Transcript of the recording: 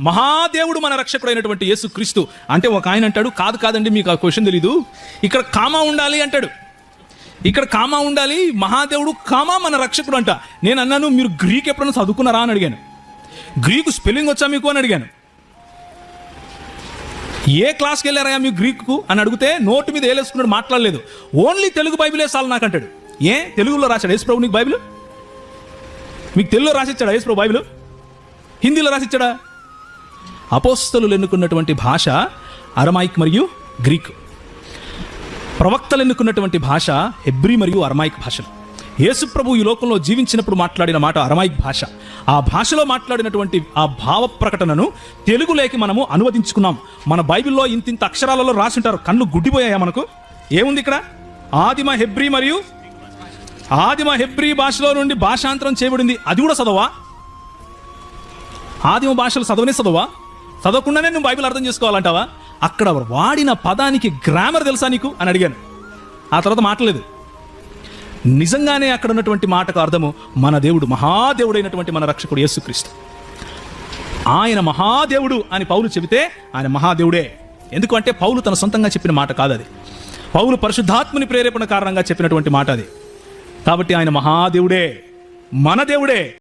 మహాదేవుడు మన రక్షకుడు అయినటువంటి యేసు క్రీస్తు అంటే ఒక ఆయన అంటాడు కాదు కాదండి మీకు ఆ క్వశ్చన్ తెలీదు. ఇక్కడ కామా ఉండాలి అంటాడు. ఇక్కడ కామా ఉండాలి మహాదేవుడు కామా మన రక్షకుడు అంట. నేను అన్నాను మీరు గ్రీక్ ఎప్పుడైనా చదువుకున్నారా అని అడిగాను. గ్రీకు స్పెల్లింగ్ వచ్చా మీకు అని అడిగాను. ఏ క్లాస్కి వెళ్ళారా మీ గ్రీకు అని అడిగితే నోటు మీద ఏలేసుకున్నాడు మాట్లాడలేదు. ఓన్లీ తెలుగు బైబిలే చాలు నాకు అంటాడు. ఏ? తెలుగులో రాశాడు యేసు ప్రభు నీకు బైబిల్? మీకు తెలుగులో రాసిచ్చాడా యేసు ప్రభు బైబిల్? హిందీలో రాసిచ్చాడా? అపోస్తలు ఎన్నుకున్నటువంటి భాష అరమాయిక్ మరియు గ్రీక్. ప్రవక్తలు ఎన్నుకున్నటువంటి భాష హెబ్రి మరియు అరమాయిక్ భాషలు. యేసుప్రభు ఈ లోకంలో జీవించినప్పుడు మాట్లాడిన మాట అరమాయిక్ భాష. ఆ భాషలో మాట్లాడినటువంటి ఆ భావ ప్రకటనను తెలుగులోకి మనము అనువదించుకున్నాం. మన బైబిల్లో ఇంతింత అక్షరాలలో రాసింటారు. కళ్ళు గుడ్డిపోయాయా మనకు? ఏముంది ఇక్కడ? ఆదిమ హెబ్రి మరియు ఆదిమ హెబ్రి భాషలో నుండి భాషాంతరం చేయబడింది. అది కూడా చదవా? ఆదిమ భాషలు చదవనే చదవా? చదవకుండానే నువ్వు బైబిల్ అర్థం చేసుకోవాలంటావా? అక్కడ వాడిన పదానికి గ్రామర్ తెలుసా నీకు? అని అడిగాను. ఆ తర్వాత మాటలేదు నిజంగానే అక్కడ ఉన్నటువంటి మాటకు అర్థము మన దేవుడు మహాదేవుడైనటువంటి మన రక్షకుడు యేసుక్రీస్తు. ఆయన మహాదేవుడు అని పౌలు చెబితే ఆయన మహాదేవుడే. ఎందుకంటే పౌలు తన సొంతంగా చెప్పిన మాట కాదు అది. పౌలు పరిశుద్ధాత్మని ప్రేరేపణ కారణంగా చెప్పినటువంటి మాట అది. కాబట్టి ఆయన మహాదేవుడే మన దేవుడే.